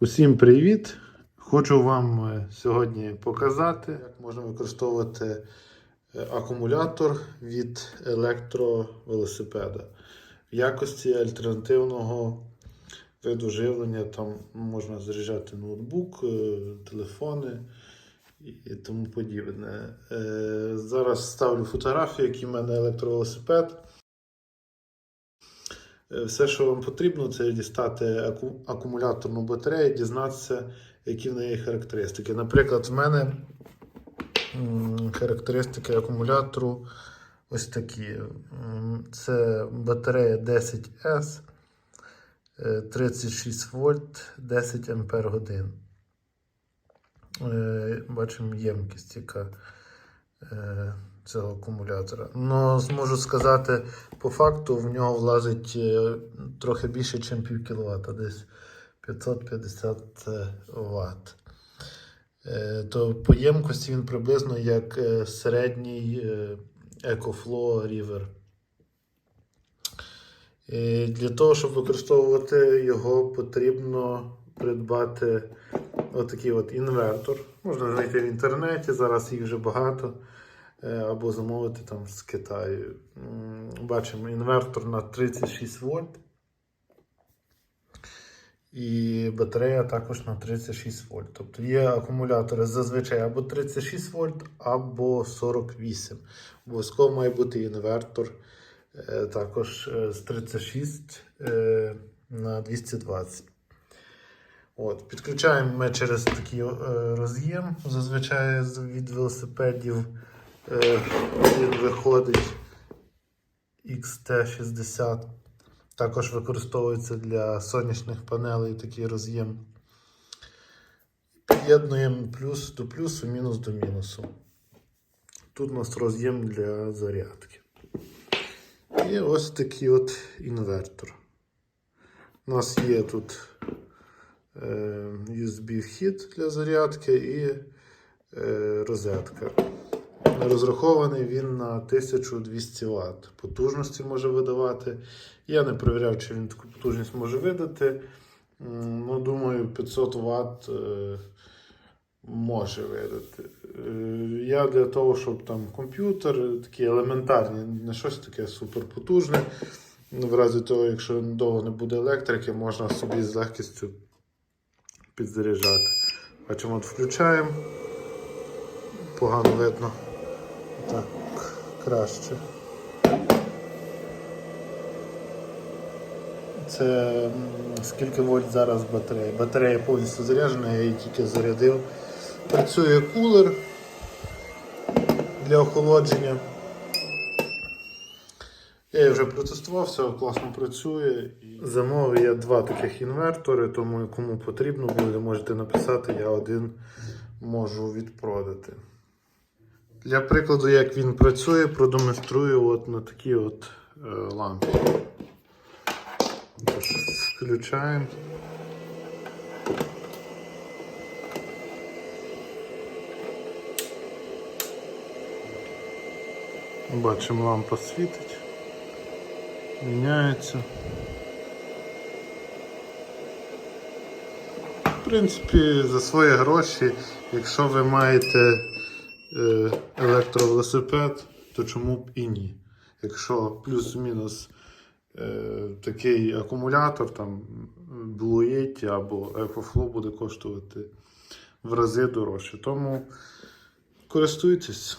Усім привіт! Хочу вам е, сьогодні показати, як можна використовувати е, акумулятор від електровелосипеда в якості альтернативного виду живлення. Там можна заряджати ноутбук, е, телефони і тому подібне. Зараз ставлю фотографію, який в мене електровелосипед. Е, Все, що вам потрібно, це дістати аку- акумуляторну батарею, дізнатися, які в неї характеристики. Наприклад, в мене характеристики акумулятору ось такі. Це батарея 10S, е, 36 вольт, 10 ампер годин. Е, Бачимо ємкість, яка е, цього акумулятора. Ну, зможу сказати, по факту в нього влазить е, трохи більше, ніж пів кіловата, десь 550 Вт. То по ємкості він приблизно як е, середній е, EcoFlow River. Е, Для того, щоб використовувати його, потрібно придбати отакий от інвертор. Можна знайти в інтернеті, зараз їх вже багато. Е, Або замовити там з Китаю. Бачимо інвертор на 36 вольт. І батарея також на 36 вольт. Тобто є акумулятори зазвичай або 36 вольт, або 48. Обов'язково має бути інвертор е, також е, з 36 е, на 220. От, підключаємо ми через такий роз'єм. Зазвичай від велосипедів він виходить XT60. Також використовується для сонячних панелей такий роз'єм. Під'єднуємо плюс до плюсу, мінус до мінусу. Тут у нас роз'єм для зарядки. І ось такий от інвертор. У нас є тут е, USB-вхід для зарядки і е, розетка. Розрахований він на 1200 Вт. Потужності може видавати. Я не перевіряв, чи він таку потужність може видати. Ну, думаю, 500 Вт е, може видати. Е, Я для того, щоб там комп'ютер, такі елементарні, не щось таке суперпотужне. Ну, В разі того, якщо довго не буде електрики, можна собі з легкістю підзаряджати. Бачимо, от включаємо. Погано видно. Так, краще. Це скільки вольт зараз батарея? Батарея повністю заряджена, я її тільки зарядив. Працює кулер для охолодження. Я вже протестував, все класно працює. Замовив я два таких інвертори, тому кому потрібно буде, можете написати, я один можу відпродати. Для прикладу, як він працює, продемонструю от на такій от е, лампі. Включаємо. Бачимо, лампа світить, міняється. В принципі, за свої гроші, якщо ви маєте електровелосипед, то чому б і ні? Якщо плюс-мінус е, такий акумулятор, там Blue Yeti або EcoFlow буде коштувати в рази дорожче. Тому користуйтесь.